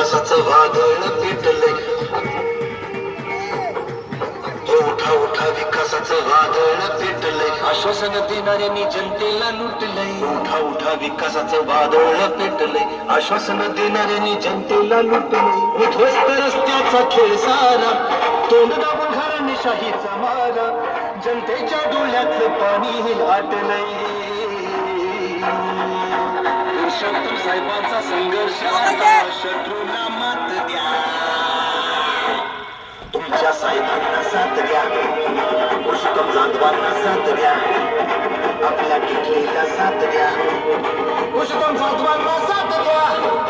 विकासाचं वादळ पेटलंय उठा उठा विकासाचं वादळ पेटलंय आश्वासन देणाऱ्यांनी जनतेला लुटलंय उठा उठा विकासाचं वादळ पेटलंय आश्वासन देणाऱ्यांनी जनतेला लुटलंय उद्ध्वस्त रस्त्याचा खेळ सारा. तोंड दाबून घराणेशाहीचा मारा. जनतेच्या डोळ्यातलं पाणी आटलंय पुरुषोत्तम साहेबांचा संघर्ष आता शत्रूला मात द्या. तुमच्या साहेबांना साथ द्या. पुरुषोत्तम जाधवांना साथ द्या. आपल्या किटलीला साथ द्या. पुरुषोत्तम जाधवांना साथ द्या.